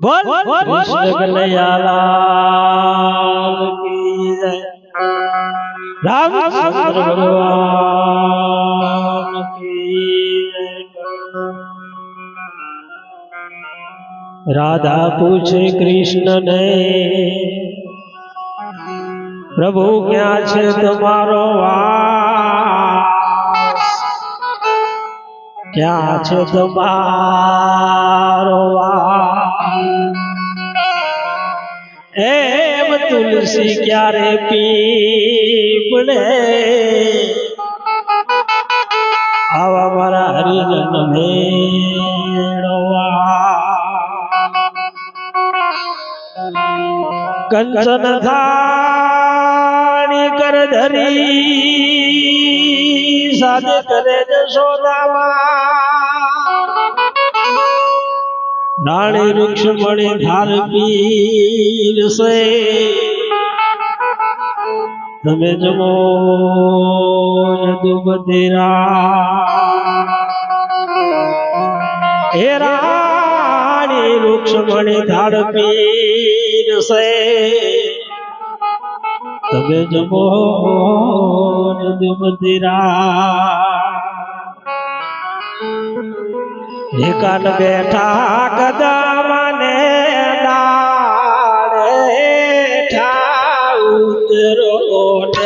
બોલ કૃષ્ણ કનૈયાલાલ કી જય. રામચંદ્ર ભગવાન કી રાધા પૂછે કૃષ્ણ ને પ્રભુ ક્યાં છે તમારો વાસ ક્યાં છે તમારો એમ તુલસી ક્યારે પીપડે આવા મારા હરિજન મેળવા કંચન થાણી કર ધરી સાથે કરે જશોદામાં વૃક્ષ મળે ધાર પીર સે તમે જમો દુબધીરા હે રાણી મળે ધાર પીર સે તમે જમો મંદિરા એકાન બેઠા કદમને દાડે ઠા ઉતરો ને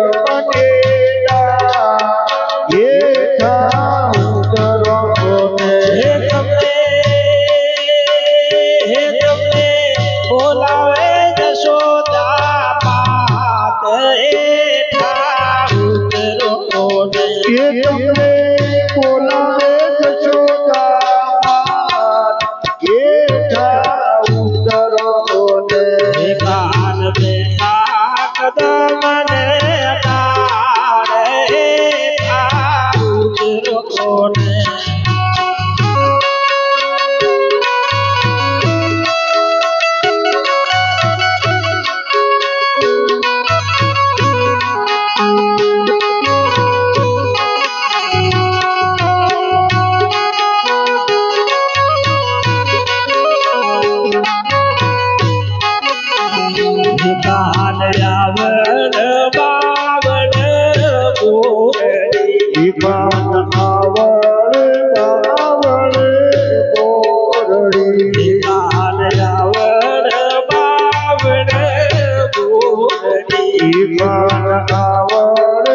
બોરડી ઈમાન આવડ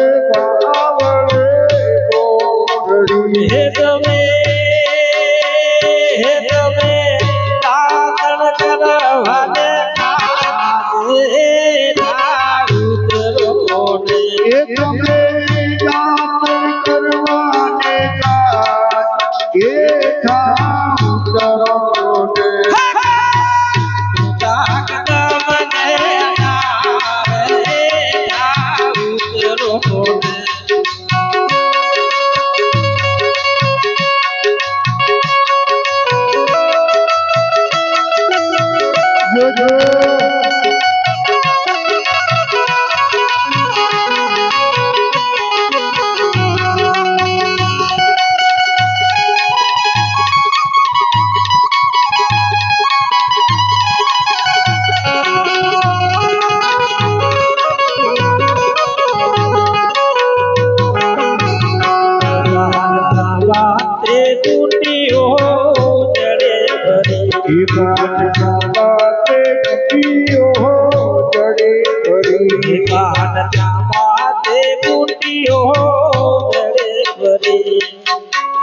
આવડ બોરડી હે તમે હે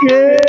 કે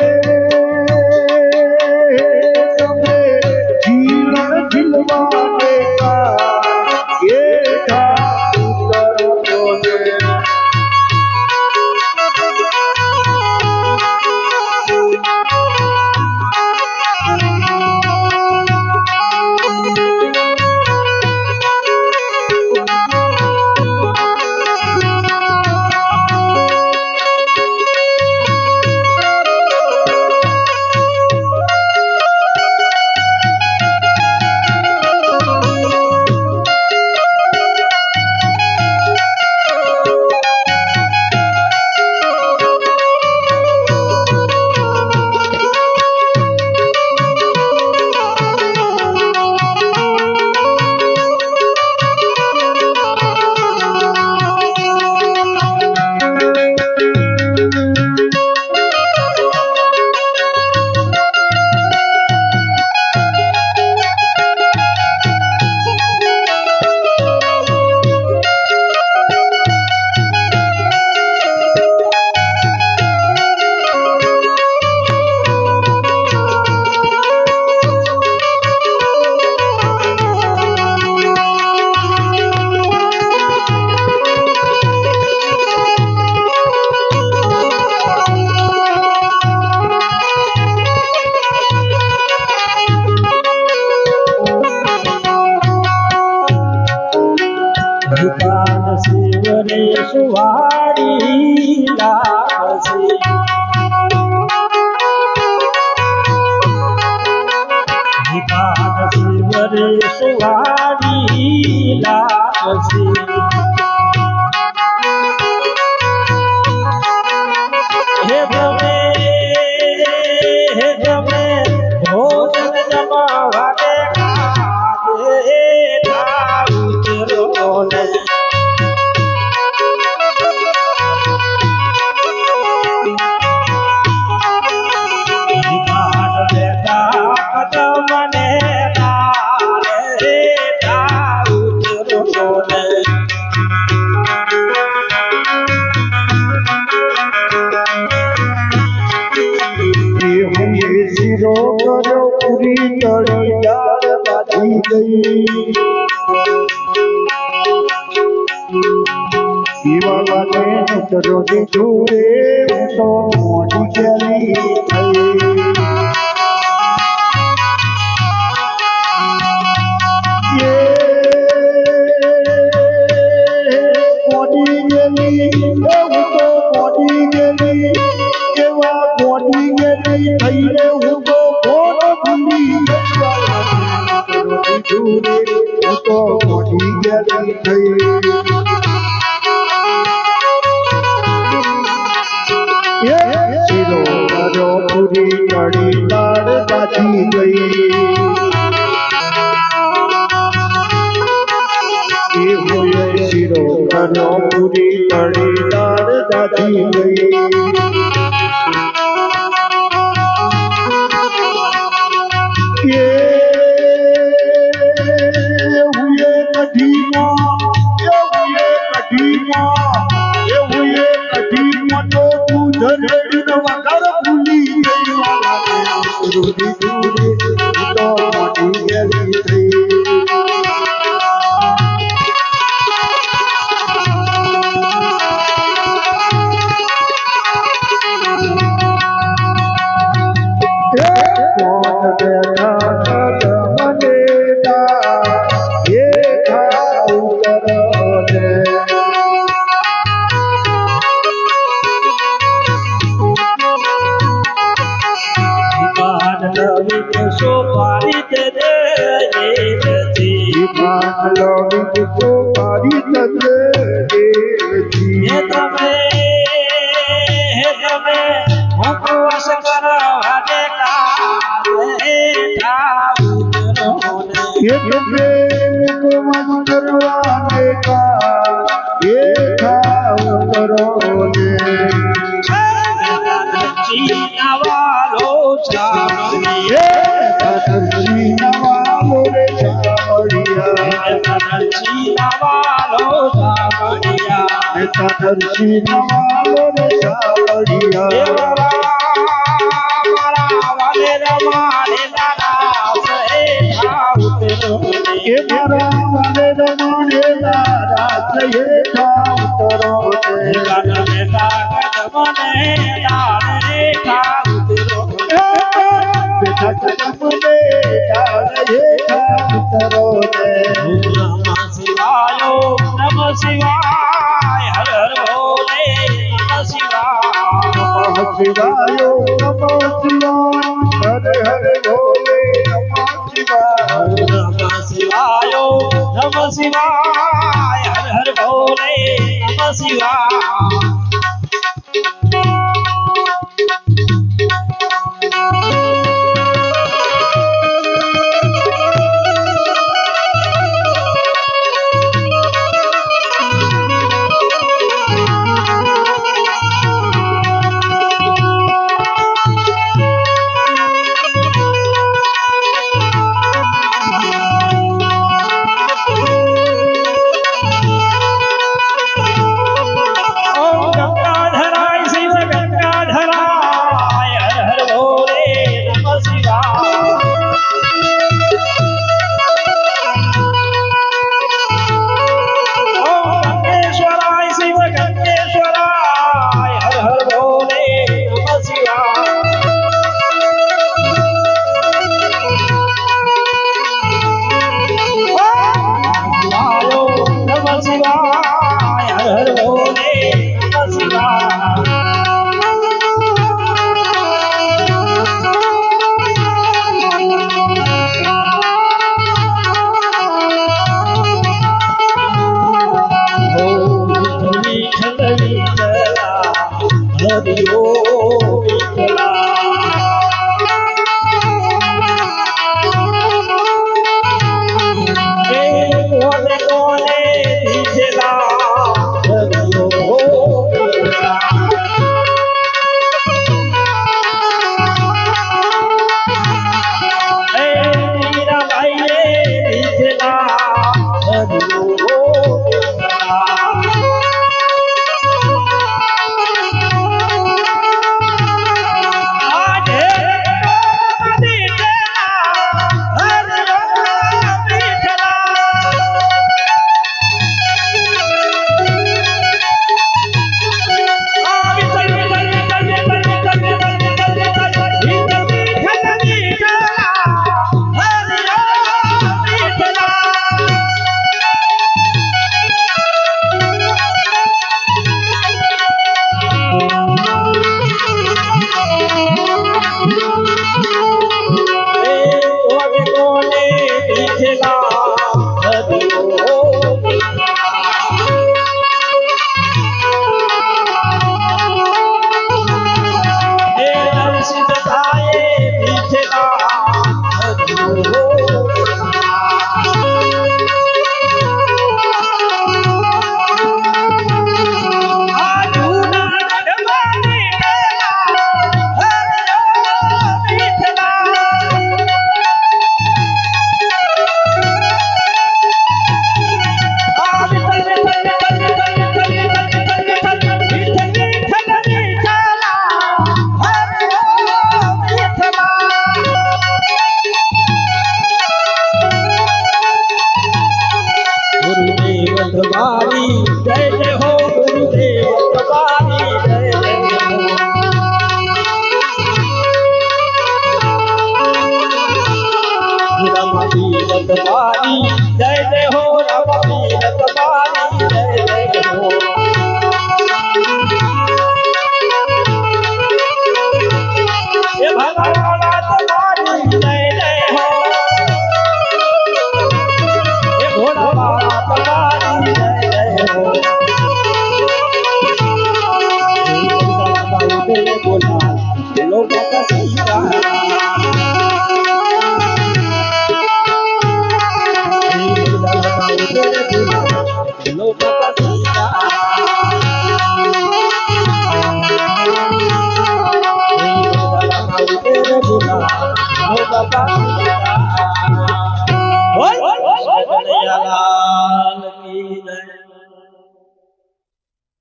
છું રે તો મોટી ચલી થઈ. એક પ્રેમ તો કરવા દેખા કરો ને ચીનવાલો ચાલે ચીનવાલો રે ચાવડિયા ચીનવાલો ચાવડિયા ચીનવાલો રે ચાવડિયા શિવાય હર હર ભોલે નમઃ શિવાય શિવાય નમઃ શિવાય હર હર ભોલે નમઃ શિવાય નમઃ શિવાય નમઃ શિવાય